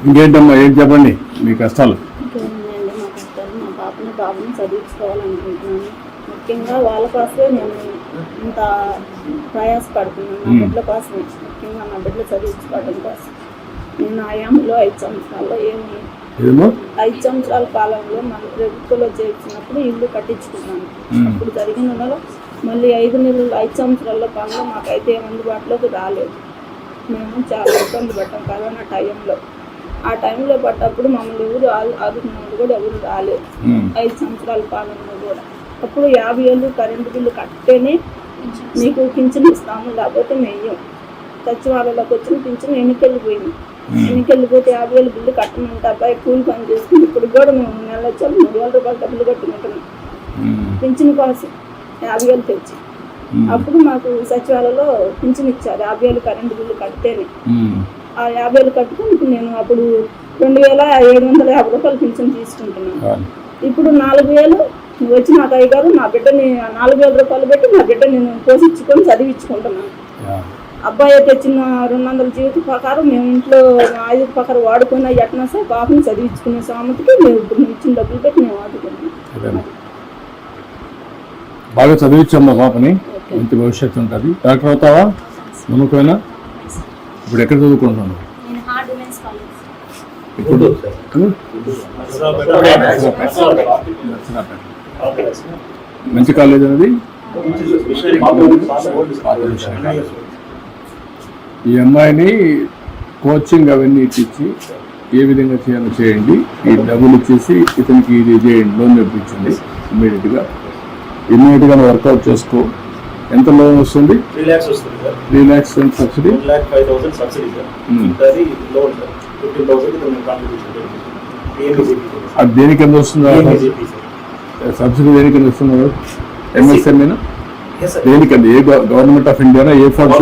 ఇంకేంటమ్మా ఏం చెప్పండి? మీ కష్టాలు. మా పాపని బాబుని చదివించుకోవాలనుకుంటున్నాను. ముఖ్యంగా వాళ్ళ కోసమే నేను ఇంత నా. బిడ్డల ముఖ్యంగా నా బిడ్డలు చదివించుకోవడం కోసం. నేను ఆయాంలో ఐదు సంవత్సరాల్లో ఏమి ఐదు సంవత్సరాల కాలంలో మన ప్రభుత్వంలో చేర్చినప్పుడు ఇల్లు కట్టించుకున్నాను. అప్పుడు జరిగిన మళ్ళీ ఐదు నెలలు ఐదు సంవత్సరాల పనులు మాకైతే అందుబాటులోకి రాలేదు. మేము చాలా ఇబ్బంది పడ్డాం కరోనా టైంలో. ఆ టైంలో పడ్డప్పుడు మమ్మల్ని ఎవరు ఆదు ఆదుకున్న కూడా ఎవరు రాలేదు. ఐదు సంవత్సరాల పాలనలో కూడా అప్పుడు యాభై ఏళ్ళు కరెంటు బిల్లు కట్టేనే నీకు పింఛన్ ఇస్తాము లేకపోతే మెయ్యం సచివాలయంలోకి వచ్చిన పింఛన్ ఎన్నికెళ్ళిపోయింది ఎన్నికెళ్ళిపోతే యాభై వేలు బిల్లు కట్టమంటే అబ్బాయి కూలి పని చేసుకుని ఇప్పుడు కూడా మేము నెల వచ్చాము మూడు వేల రూపాయలు డబ్బులు కట్టుకుంటున్నాం. పింఛన్ కోసం యాభై వేలు తెచ్చి. అప్పుడు మాకు సచివాలయంలో పింఛన్ ఇచ్చారు యాభై వేలు కరెంటు బిల్లు కడితేనే ఉమ్. ఆ యాభై వేలు కట్టుకుని ఇప్పుడు నేను అప్పుడు రెండు వేల ఏడు వందల యాభై రూపాయలు పింఛన్ తీసుకుంటున్నాను. ఇప్పుడు నాలుగు వేలు నువ్వు వచ్చి నాకు అయ్యగారు నా బిడ్డని నాలుగు వేల రూపాయలు పెట్టి నా బిడ్డ నేను పోషించుకొని చదివించుకుంటున్నాను. అబ్బాయి తెచ్చిన రెండు వందల జీవిత ప్రకారం మేము ఇంట్లో ఐదు ప్రకారం వాడుకున్న ఎట్నా సార్ పాపని చదివించుకునే సామతికి మేము ఇప్పుడు ఇచ్చిన డబ్బులు పెట్టి మేము వాడుకున్నాం. బాగా చదివించమ్మా పాపని మంచి భవిష్యత్తు ఉంటుంది. డాక్టర్ అవుతావా? నమ్మకమేనా? ఇప్పుడు ఎక్కడ చదువుకుంటున్నాను ఇప్పుడు? మంచి కాలేజ్ అనేది ఈ అమ్మాయిని కోచింగ్ అవన్నీ ఇచ్చి ఏ విధంగా చేయాలో చేయండి. ఈ డబ్బులు ఇచ్చేసి ఇతనికి ఇది చేయండి. లోన్ తెప్పించండి. ఇమ్మీడియట్గా ఇమ్మీడియట్గా వర్కౌట్ చేసుకో. ఎంత లోన్ వస్తుంది? త్రీ ల్యాక్స్ వస్తుంది sir. Three lakhs subsidy? One lakh five thousand subsidy sir. అది లోన్ సార్ ఫిఫ్టీన్ థౌసండ్ మేము కాంట్రిబ్యూషన్ అది దేనికి ఎంత వస్తుందో? సబ్సిడీ దేనికి ఎంత వస్తుందో? ఎంఎస్ఎంఏనా ఎస్ సార్ దేనికండి ఏ గవర్నమెంట్ ఆఫ్ ఇండియానా ఏ ఫండ్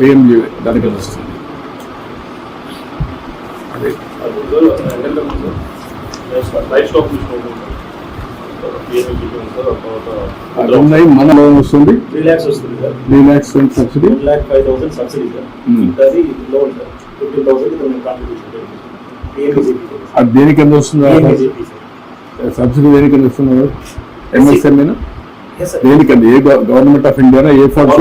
పిఎంజీ దానికి ఎంత వస్తుంది? అదే. లైఫ్ స్టాక్ ఉన్నాయి మన లోన్ వస్తుంది త్రీ ల్యాక్స్ వస్తుంది sir three lakhs subsidy one lakh five thousand subsidy sir Hmm. అది loan sir fifteen thousand contribution అది దేనికి ఎంత వస్తుందో సబ్సిడీ దేనికి ఎంత వస్తుందో ఎంఎస్ఎంఏనా దేనికండి ఏ గవర్నమెంట్ ఆఫ్ ఇండియానా ఏ ఫండ్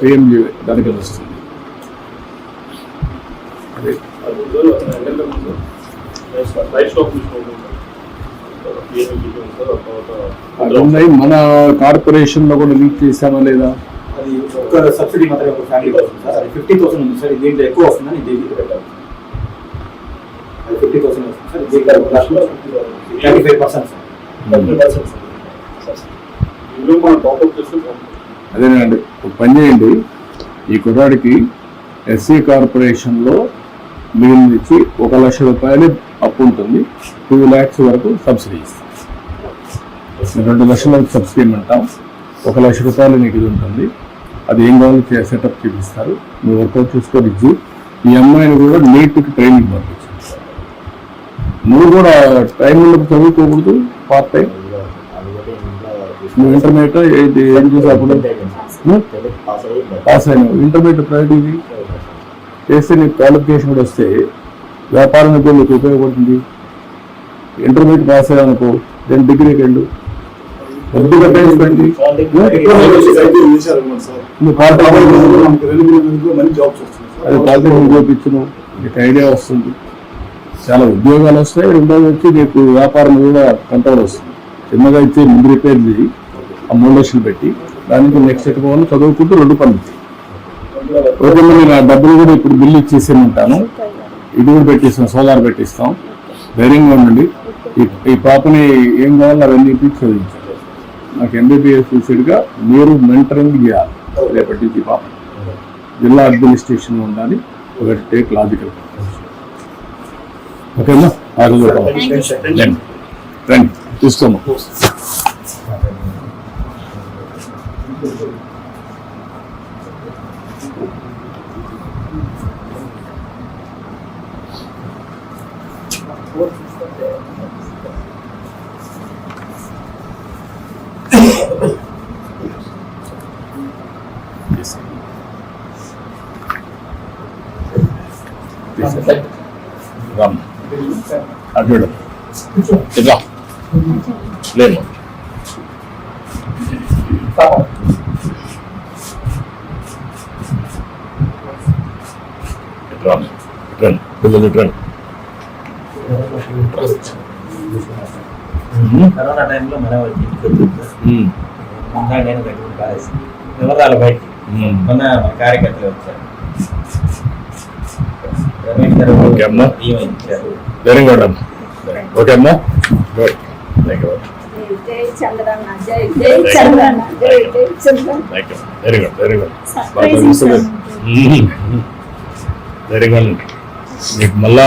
పిఎంజీ దానికి వస్తుంది అదే లైఫ్ స్టాక్ తీసుకుంటాం అది ఉన్నాయి మన కార్పొరేషన్లో కూడా లీక్ చేసామా లేదా? అది ఒక్క సబ్సిడీ మాత్రమే ఒక ఫ్యామిలీ వస్తుంది సార్. అది ఫిఫ్టీ థౌసండ్ ఉంది సార్. దీంట్లో ఎక్కువ వస్తుందని దీనికి పెట్టారు అది ఫిఫ్టీ థౌసండ్ వస్తుంది సార్. దీంట్లో థర్టీ ఫైవ్ పర్సెంట్ అదేనండి. ఒక పని చేయండి. ఈ కుర్రాడికి ఎస్సీ కార్పొరేషన్లో మిగిలిన ఇచ్చి ఒక లక్ష రూపాయలు అప్పు ఉంటుంది. టూ ల్యాక్స్ వరకు సబ్సిడీ ఇస్తాం. రెండు లక్షల సబ్సిడీ ఇమ్మంటాం. ఒక లక్ష రూపాయలు నీకు ఇది ఉంటుంది. అది ఏం కావాలో సెటప్ చేపిస్తారు. నువ్వు వర్కౌట్ చూసుకొని ఇచ్చి ఈ అమ్మాయిని కూడా నీట్కి ట్రైనింగ్ పంపించు నువ్వు కూడా టైం ఉన్నప్పుడు చదువుకోకూడదు పార్ట్ టైం నువ్వు ఇంటర్మీడియట్ ఏం చేసావు అప్పుడు పాస్ అయినావు. ఇంటర్మీడియట్ ప్రైవేట్ ఇది చేస్తే నీకు క్వాలిఫికేషన్ కూడా వస్తే వ్యాపారం కూడా నీకు ఉపయోగపడుతుంది? ఇంటర్మీడియట్ పాస్ అయ్యావు అనుకో దెన్ డిగ్రీకి వెళ్ళు కొద్దిగా టైం అది చూపించును. నీకు ఐడియా వస్తుంది. చాలా ఉద్యోగాలు వస్తాయి రెండోది వచ్చి నీకు వ్యాపారం కూడా కంట్రోల్ వస్తుంది. చిన్నగా ఇచ్చి ముందు రిపేర్ చేయి ఆ మూడు లక్షలు పెట్టి దానికి నెక్స్ట్ సెట్ పోవాలి చదువుకుంటూ రెండు పనులు. ఓకే మరి నా డబ్బులు కూడా ఇప్పుడు బిల్లు ఇచ్చేసేమంటాను ఇది కూడా పెట్టిస్తాం సోలార్ పెట్టిస్తాం. ధైర్యంగా ఉండండి. ఈ- ఈ పాపని ఏం కావాలో అవన్నీ చదివించాలి నాకు ఎంబీబీఎస్ చూసేట్టుగా మీరు మెంటరింగ్ చేయాలి. రేపటి నుంచి పాప జిల్లా అడ్మినిస్ట్రేషన్ ఉండాలి. ఒకటి టేక్ లాజికల్ ఓకేమ్మా ఆ రోజు రండి. రండి. తీసుకోమ్మా అడ్డు ఇట్లా లేదు ఇట్రా ఇట్రండి పిల్లలు ఇట్రండి కరోనా టైంలో మన. ఉమ్. మొన్న నేను దగ్గర కాలేసి ఎవరు రాలి బయటికి ఉమ్. మొన్న మన కార్యకర్తలు వచ్చారు. రమేష్ గారు ఓకే అమ్మా. వెరీ గుడ్ అమ్మా ఓకే అమ్మా. గుడ్ థ్యాంక్ యూ జై చంద్రన్న జై జై చంద్రన్న జై జై Chandranna. Thank you very good very good Surprise very good మీకు మళ్ళా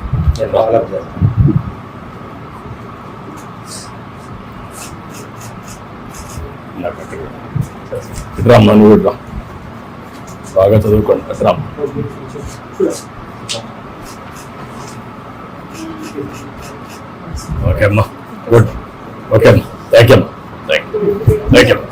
నేను డెవలప్ చేస్తాను ఇట్రా అమ్మా నువ్వు ఇట్రా బాగా చదువుకోండి. ఇట్రా ఓకే అమ్మా. గుడ్. ఓకే అమ్మా. థ్యాంక్ యూ అమ్మా. థ్యాంక్ యూ థ్యాంక్ యూ అమ్మా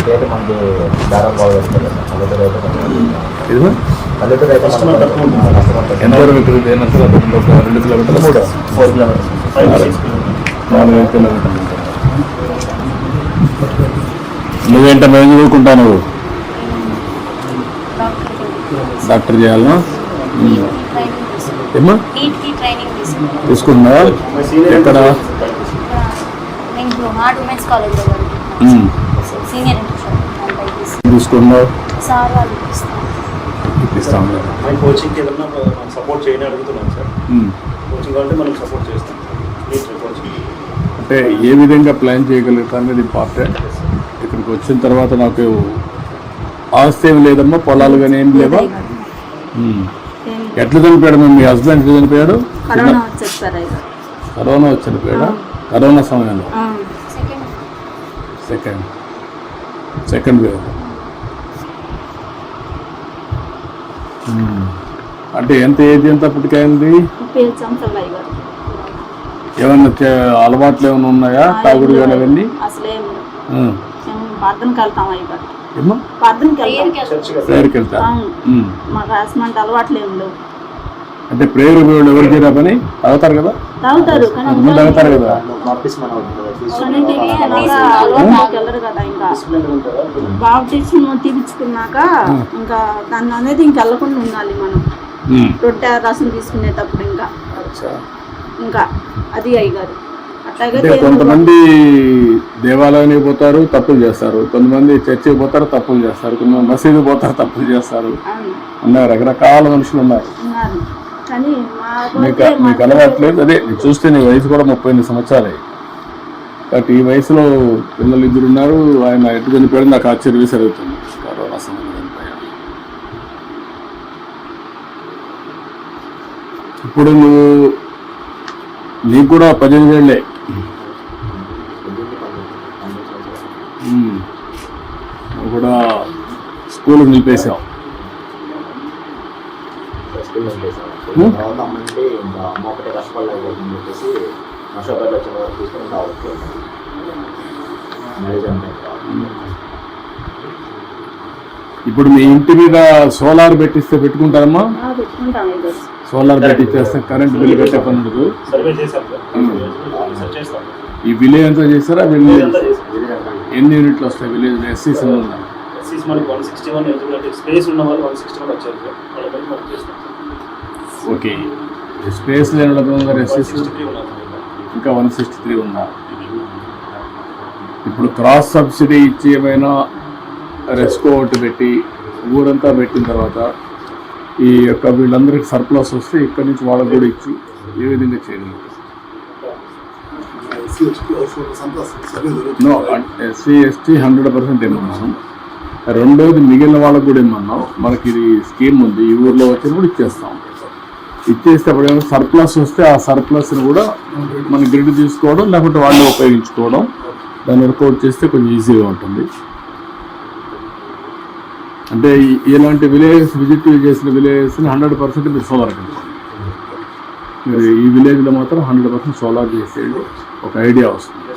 మనకి పల్లెటూరు అయితే కొంచెం పల్లెటూరు అయితే కస్టమర్. ఎంత రెండు కిలోమీటర్లు? మూడు four kilometres five six kilometres. నాలుగు ఐదు కిలోమీటర్లు. నువ్వేంటమ్మా ఏం చదువుకుంటావు నువ్వు డాక్టర్ చేయాలనా? ఏమ్మా? నీట్కి ట్రైనింగ్ తీసుకున్నాను తీసుకుంటున్నావా మా సీనియర్ ఎక్కడ. సీనియర్ తీసుకున్నావు సార్ వాళ్ళు మనం సపోర్ట్ చేయని అడుగుతున్నాం సార్. కోచింగ్ మనం సపోర్ట్ చేస్తాం. అంటే ఏ విధంగా ప్లాన్ చేయగలుగుతా అనేది ఇంపార్టెంట్ ఇక్కడికి వచ్చిన తర్వాత నాకు ఆస్తి ఏమి లేదమ్మా పొలాలు కానీ ఏం లేవా. ఎట్లా చనిపోయాడు మీ హస్బెండ్ ఎట్లా చనిపోయాడు? కరోనా వచ్చి చనిపోయాడా? కరోనా సమయంలో. సెకండ్ సెకండ్ సెకండ్ వేవ్ అంటే ఎంత ఏజ్ ఎంత అప్పటికైంది? ఏమన్నా అలవాట్లు ఏమైనా ఉన్నాయా? తాగుడు కానీ అవన్నీ? ప్రార్థనకి వెళ్తాం. మాకు రాసమంటే అలవాట్లు ఏం లేవు. అంటే ప్రేయర్ ఎవరు చేయరా పని తాగుతారు కదా? తాగుతారు కానీ కొంతమంది తాగుతారు కదా? బాప్టిజం తీపించుకున్నాక ఇంకా. దాన్ని అనేది ఇంకా వెళ్ళకుండా ఉండాలి మనం. రొట్టె రసం తీసుకునేటప్పుడు ఇంకా. ఇంకా అది అయ్యారు అంటే కొంతమంది దేవాలయానికి పోతారు తప్పులు చేస్తారు. కొంతమంది చర్చికి పోతారు తప్పులు చేస్తారు. కొంతమంది మసీదు పోతారు తప్పులు చేస్తారు. ఉన్నారు రకరకాల మనుషులు ఉన్నారు. ఉన్నారు. కానీ మాకు మీకు అలవాట్లేదు? అదే చూస్తే నీ వయసు కూడా ముప్పై ఎనిమిది సంవత్సరాలే. బట్ ఈ వయసులో పిల్లలు ఇద్దరు ఉన్నారు ఆయన ఎటు చనిపోయాడు నాకు ఆశ్చర్య జరుగుతుంది కరోనా సమయంలో చనిపోయాడు ఇప్పుడు నువ్వు నీకు కూడా పద్దెనిమిది ఏళ్ళే. నువ్వు కూడా స్కూల్కి నిలిపేసావు స్కూల్ Hmm? అమ్మ అంటే ఇంకా ఒకటే కష్టపడలేకపోతుంది చెప్పేసి నష్టపడి వచ్చిన వరకు తీసుకొని రావచ్చు. మ్యారేజ్ అంటే ఇప్పుడు మీ ఇంటి మీద సోలార్ పెట్టిస్తే పెట్టుకుంటారమ్మా? ఆ, పెట్టుకుంటాం ఇది సోలార్ పెట్టించేస్తే కరెంట్ బిల్ కట్టే పని ఉండదు. సర్వే చేశాం. Sir Hmm. ఈ విలేజ్ అంతా చేస్తారా? చేశాం ఎన్ని యూనిట్లు వస్తాయి విలేజ్? ఎస్సీస్ ఉన్నాయి ఎస్సీస్ మనకి వన్ సిక్స్టీ వన్ స్పేస్ ఉన్న వాళ్ళు వన్ సిక్స్టీ వన్ వచ్చారు సార్ వాళ్ళ పని మనం చేస్తాం సార్ ఓకే స్పేస్ లేని సార్ ఇంకా వన్ సిక్స్టీ త్రీ ఉన్నారు ఇప్పుడు క్రాస్ సబ్సిడీ ఇచ్చి ఏమైనా రెస్కో ఒకటి పెట్టి ఊరంతా పెట్టిన తర్వాత ఈ యొక్క వీళ్ళందరికీ సర్ప్లస్ వస్తే ఇక్కడి నుంచి వాళ్ళకు కూడా ఇచ్చి. ఏ విధంగా no SC ST hundred percent ఏమన్నాను. రెండోది మిగిలిన వాళ్ళకు కూడా ఏమన్నాం. మనకి ఇది స్కీమ్ ఉంది. ఈ ఊర్లో వచ్చినప్పుడు ఇచ్చేస్తాం. ఇచ్చేస్తే అప్పుడు ఏమైనా సర్ప్లస్ వస్తే ఆ సర్ప్లస్ని కూడా మన గ్రిడ్ తీసుకోవడం లేకపోతే వాళ్ళు ఉపయోగించుకోవడం దాన్ని వర్కౌట్ చేస్తే కొంచెం ఈజీగా ఉంటుంది. అంటే ఇలాంటి విలేజెస్ విజిట్ చేసిన విలేజెస్ని హండ్రెడ్ పర్సెంట్ మీరు సోలార్ మీరు ఈ విలేజ్లో మాత్రం హండ్రెడ్ పర్సెంట్ సోలార్ చేసేయండి. ఒక ఐడియా వస్తుంది.